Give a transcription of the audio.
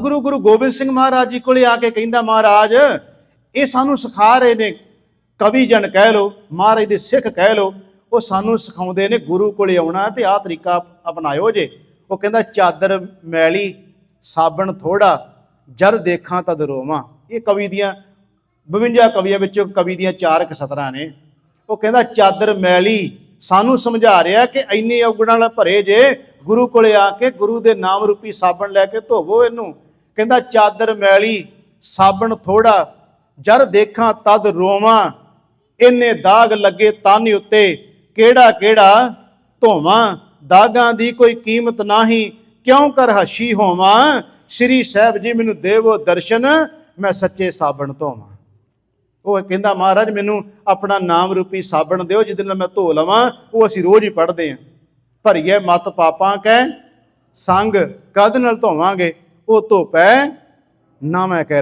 ਗੁਰੂ ਗੁਰੂ ਗੋਬਿੰਦ ਸਿੰਘ ਮਹਾਰਾਜ ਜੀ ਕੋਲੇ ਆ ਕੇ ਕਹਿੰਦਾ, ਮਹਾਰਾਜ, ਇਹ ਸਾਨੂੰ ਸਿਖਾ ਰਹੇ ਨੇ, ਕਵੀ ਜਨ ਕਹਿ ਲੋ ਮਹਾਰਾਜ ਦੇ ਸਿੱਖ ਕਹਿ ਲੋ ਉਹ ਸਾਨੂੰ ਸਿਖਾਉਂਦੇ ਨੇ, ਗੁਰੂ ਕੋਲੇ ਆਉਣਾ ਤੇ ਆਹ ਤਰੀਕਾ ਅਪਣਾਇਓ ਜੇ। ਉਹ ਕਹਿੰਦਾ, ਚਾਦਰ, ਮੈਲੀ, ਸਾਬਣ ਥੋੜਾ ਜਦ ਦੇਖਾਂ ਤਦ ਰੋਵਾਂ। ਇਹ ਕਵੀ ਦੀਆਂ 52 ਕਵੀਆਂ ਵਿੱਚੋਂ ਕਵੀ ਦੀਆਂ ਚਾਰ ਕੁ ਸਤਰਾਂ ਨੇ। ਉਹ ਕਹਿੰਦਾ, ਚਾਦਰ, ਮੈਲੀ, ਸਾਨੂੰ ਸਮਝਾ ਰਿਹਾ ਕਿ ਇੰਨੇ ਔਗਣਾਂ ਨਾਲ ਭਰੇ ਜੇ, ਗੁਰੂ ਕੋਲੇ ਆ ਕੇ ਗੁਰੂ ਦੇ ਨਾਮ ਰੂਪੀ ਸਾਬਣ ਲੈ ਕੇ ਧੋਵੋ ਇਹਨੂੰ। ਕਹਿੰਦਾ ਚਾਦਰ ਮੈਲੀ, ਸਾਬਣ ਥੋੜਾ ਜਦ ਦੇਖਾਂ ਤਦ ਰੋਵਾਂ। ਇੰਨੇ ਦਾਗ ਲੱਗੇ ਤਨ ਉੱਤੇ, ਕਿਹੜਾ ਕਿਹੜਾ ਧੋਵਾਂ? ਦਾਗਾਂ ਦੀ ਕੋਈ ਕੀਮਤ ਨਹੀਂ, ਕਿਉਂ ਕਰ ਹਸ਼ੀ ਹੋਵਾਂ? ਸ੍ਰੀ ਸਾਹਿਬ ਜੀ ਮੈਨੂੰ ਦੇਵੋ ਦਰਸ਼ਨ, ਮੈਂ ਸੱਚੇ ਸਾਬਣ ਧੋਵਾਂ। ਉਹ ਕਹਿੰਦਾ, ਮਹਾਰਾਜ, ਮੈਨੂੰ ਆਪਣਾ ਨਾਮ ਰੂਪੀ ਸਾਬਣ ਦਿਓ, ਜਿਹਦੇ ਨਾਲ ਮੈਂ ਧੋ ਲਵਾਂ, ਉਹ ਅਸੀਂ ਰੋਜ਼ ਹੀ ਪੜ੍ਹਦੇ ਆਂ ਭਰੀਏ ਮਤ ਪਾਪਾਂ ਕੈ ਸੰਗ ਕਦ ਨਾਲ ਧੋਵਾਂਗੇ? ਉਹ ਧੋਪੈ ਨਾ ਮੈਂ ਕਹਿ